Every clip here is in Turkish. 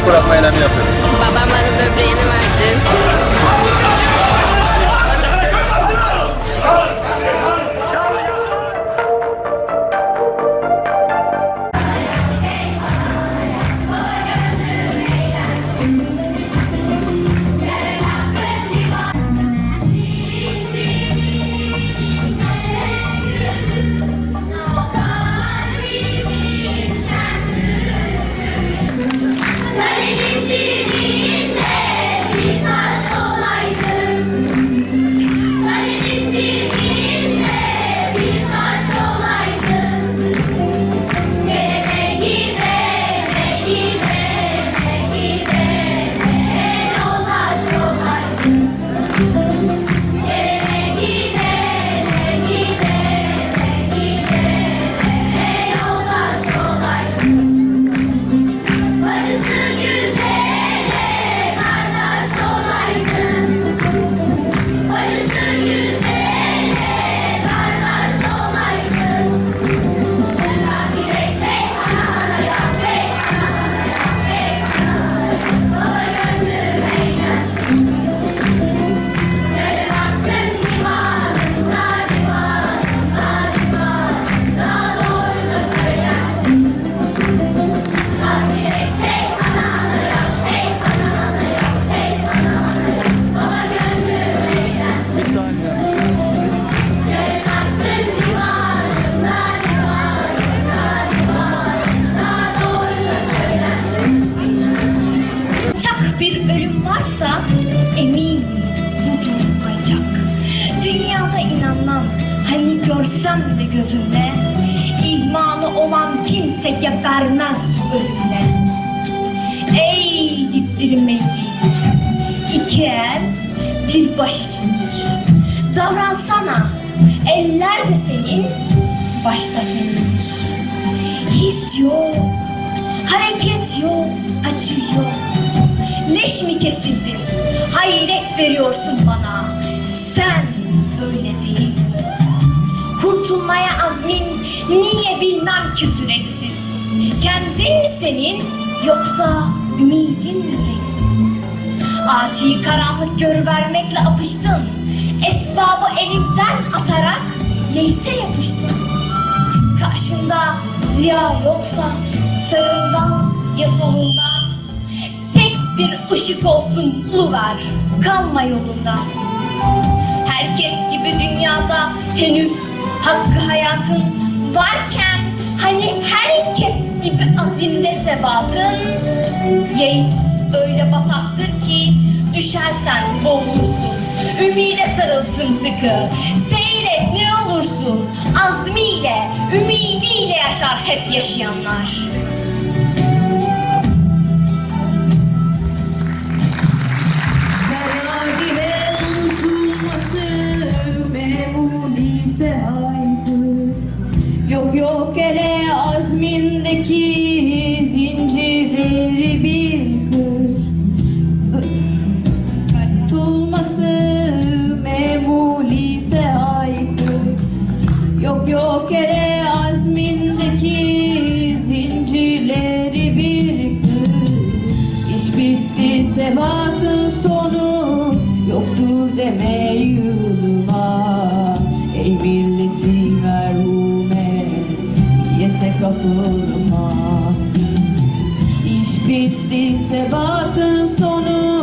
hiç bırakma eylemi yapıyorum. Gözümle. İmanı olan kimse gebermez bu ölümle. Ey dipdirme yiğit, iki el bir baş içindir. Davransana, eller de senin, başta senindir. His yok, hareket yok, acı yok. Leş mi kesildin? Hayret veriyorsun bana. Sen öyle değil. Kurtulmaya azmin niye bilmem ki süreksiz. Kendin mi senin yoksa ümidin mi yüreksiz? Ati karanlık görüvermekle apıştın. Esbabı elimden atarak leyse yapıştın. Karşında ziya yoksa sağından ya solundan Tek bir ışık olsun buluver kalma yolunda Herkes gibi dünyada henüz hakkı hayatın varken Hani herkes gibi azimde sebatın Yeis öyle bataktır ki düşersen boğulursun Ümide sarılsın sıkı Seyret ne olursun. Azmiyle, ümidiyle yaşar hep yaşayanlar bitti sebatın sonu Yoktur deme yılma Ey milleti merhume Yese kapılma İş bitti sebatın sonu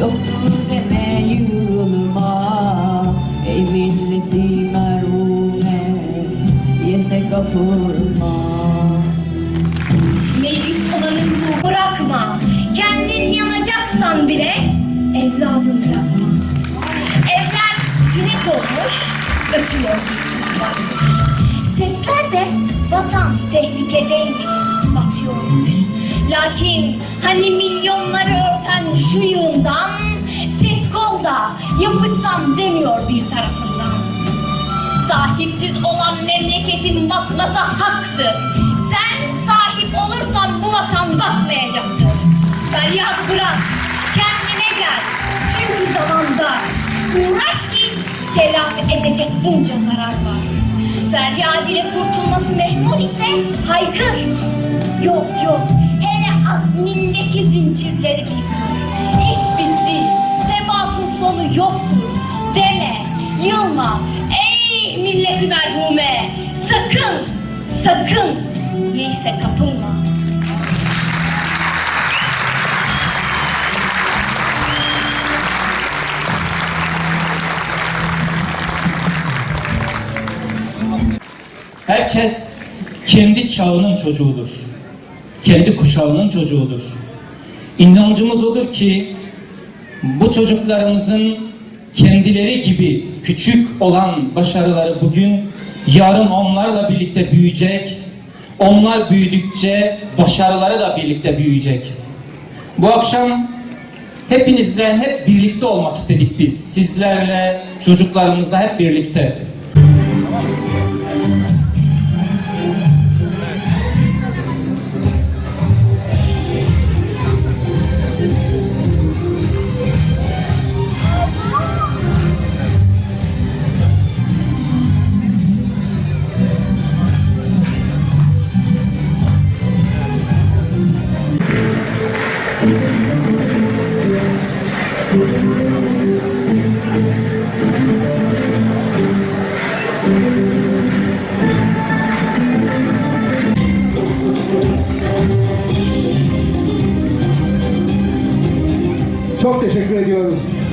Yoktur deme yılma Ey milleti merhume Yese kapılma vatan tehlikedeymiş, batıyormuş. Lakin hani milyonları örten şu yığından tek kolda yapışsam demiyor bir tarafından. Sahipsiz olan memleketin batması haktır. Sen sahip olursan bu vatan batmayacaktır. Feryat bırak, kendine gel. Çünkü zamanda uğraş ki telafi edecek bunca zarar var. Feryat ile kurtulması mehmul ise haykır. Yok yok, hele azmindeki zincirleri bir kır. İş bitti, sebatın sonu yoktur. Deme, yılma, ey milleti merhume. Sakın, sakın, neyse kapılma. Herkes kendi çağının çocuğudur. Kendi kuşağının çocuğudur. İnancımız odur ki bu çocuklarımızın kendileri gibi küçük olan başarıları bugün yarın onlarla birlikte büyüyecek. Onlar büyüdükçe başarıları da birlikte büyüyecek. Bu akşam hepinizle hep birlikte olmak istedik biz. Sizlerle, çocuklarımızla hep birlikte.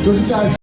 Júlio Tarcísio.